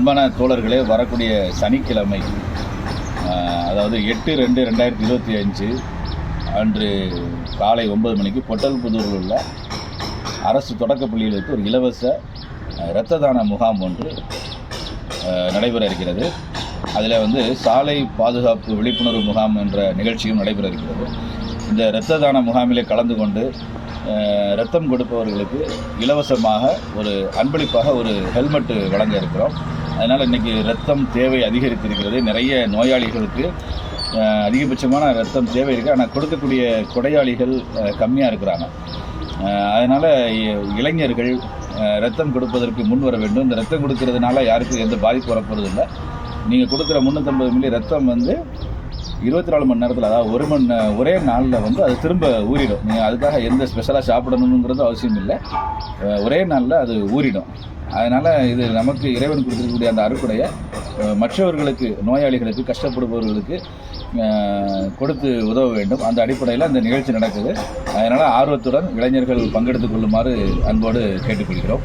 அன்பான தோழர்களே வரக்கூடிய சனிக்கிழமை அதாவது எட்டு ரெண்டு ரெண்டாயிரத்தி இருபத்தி அஞ்சு அன்று காலை ஒன்பது மணிக்கு பொட்டல்புதூரில் உள்ள அரசு தொடக்கப் பள்ளிகளுக்கு ஒரு இலவச இரத்த தான முகாம் ஒன்று நடைபெற இருக்கிறது. அதில் வந்து சாலை பாதுகாப்பு விழிப்புணர்வு முகாம் என்ற நிகழ்ச்சியும் நடைபெற இருக்கிறது. இந்த இரத்த தான முகாமிலே கலந்து கொண்டு ரத்தம் கொடுப்பவர்களுக்கு இலவசமாக ஒரு அன்பளிப்பாக ஒரு ஹெல்மெட்டு வழங்க இருக்கிறோம். அதனால் இன்றைக்கி ரத்தம் தேவை அதிகரித்திருக்கிறது. நிறைய நோயாளிகளுக்கு அதிகபட்சமான ரத்தம் தேவை இருக்குது ஆனால் கொடுக்கக்கூடிய கொடையாளிகள் கம்மியாக இருக்கிறாங்க. அதனால் இளைஞர்கள் ரத்தம் கொடுப்பதற்கு முன் வர வேண்டும். இந்த ரத்தம் கொடுக்கறதுனால யாருக்கும் எந்த பாதிப்பு வரப்போகிறது இல்லை நீங்கள் கொடுக்குற முந்நூற்றம்பது மில்லி ரத்தம் வந்து இருபத்தி நாலு மணி நேரத்தில் அதாவது ஒரு மணி ஒரே நாளில் வந்து அது திரும்ப ஊறிடும். நீங்கள் அதுக்காக எந்த ஸ்பெஷலாக சாப்பிடணுங்கிறது அவசியம் இல்லை. ஒரே நாளில் அது ஊறிடும். அதனால் இது நமக்கு இறைவன் கொடுத்துருக்கக்கூடிய அந்த அறுக்குடையை மற்றவர்களுக்கு நோயாளிகளுக்கு கஷ்டப்படுபவர்களுக்கு கொடுத்து உதவ வேண்டும். அந்த அடிப்படையில் அந்த நிகழ்ச்சி நடக்குது. அதனால் ஆர்வத்துடன் இளைஞர்கள் பங்கெடுத்துக் கொள்ளுமாறு அன்போடு கேட்டுக்கொள்கிறோம்.